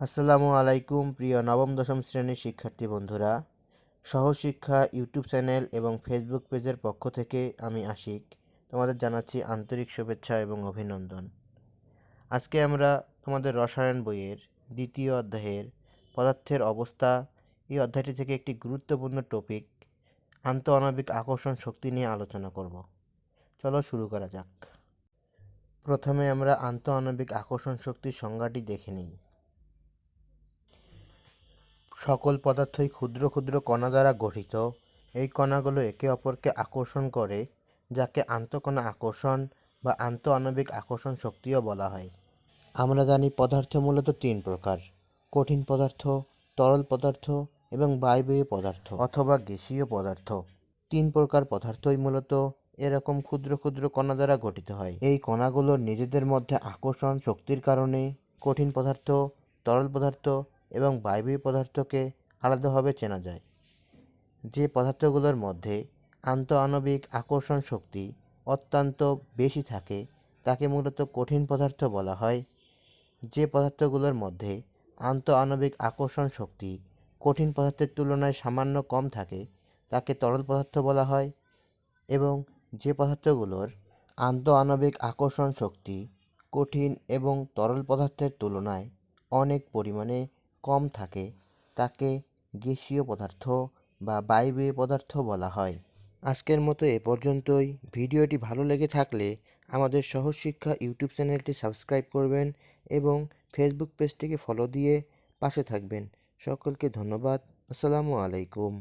আসসালামু আলাইকুম, প্রিয় নবম, দশম শ্রেণির শিক্ষার্থী বন্ধুরা। সহশিক্ষা ইউটিউব চ্যানেল এবং ফেসবুক পেজের পক্ষ থেকে আমি আশিক, তোমাদের জানাচ্ছি আন্তরিক শুভেচ্ছা এবং অভিনন্দন। আজকে আমরা তোমাদের রসায়ন বইয়ের দ্বিতীয় অধ্যায়ের পদার্থের অবস্থা, এই অধ্যায়টি থেকে একটি গুরুত্বপূর্ণ টপিক, আন্তঃআণবিক আকর্ষণ শক্তি নিয়ে আলোচনা করব। চলো শুরু করা যাক। প্রথমে আমরা আন্তঃআণবিক আকর্ষণ শক্তির সংজ্ঞাটি দেখে নিই। সকল পদার্থই ক্ষুদ্র ক্ষুদ্র কণা দ্বারা গঠিত। এই কণাগুলো একে অপরকে আকর্ষণ করে, যাকে আন্তঃকণা আকর্ষণ বা আন্ত আণবিক আকর্ষণ শক্তিও বলা হয়। আমরা জানি পদার্থ মূলত তিন প্রকার, কঠিন পদার্থ, তরল পদার্থ এবং বায়বীয় পদার্থ অথবা গ্যাসীয় পদার্থ। তিন প্রকার পদার্থই মূলত এরকম ক্ষুদ্র ক্ষুদ্র কণা দ্বারা গঠিত হয়। এই কণাগুলোর নিজেদের মধ্যে আকর্ষণ শক্তির কারণে কঠিন পদার্থ, তরল পদার্থ এবং বায়বীয় পদার্থকে আলাদাভাবে চেনা যায়। যে পদার্থগুলোর মধ্যে আন্তঃআণবিক আকর্ষণ শক্তি অত্যন্ত বেশি থাকে, তাকে মূলত কঠিন পদার্থ বলা হয়। যে পদার্থগুলোর মধ্যে আন্তঃআণবিক আকর্ষণ শক্তি কঠিন পদার্থের তুলনায় সামান্য কম থাকে, তাকে তরল পদার্থ বলা হয় এবং যে পদার্থগুলোর আন্তঃআণবিক আকর্ষণ শক্তি কঠিন এবং তরল পদার্থের তুলনায় অনেক পরিমাণে কম থাকে, তাকে গ্যাসীয় পদার্থ বা বায়বীয় পদার্থ বলা হয়। আজকের মতো এ পর্যন্তই। ভিডিওটি ভালো লেগে থাকলে আমাদের সহশিক্ষা ইউটিউব চ্যানেলটি সাবস্ক্রাইব করবেন এবং ফেসবুক পেজটিকে ফলো দিয়ে পাশে থাকবেন। সকলকে ধন্যবাদ। আসসালামু আলাইকুম।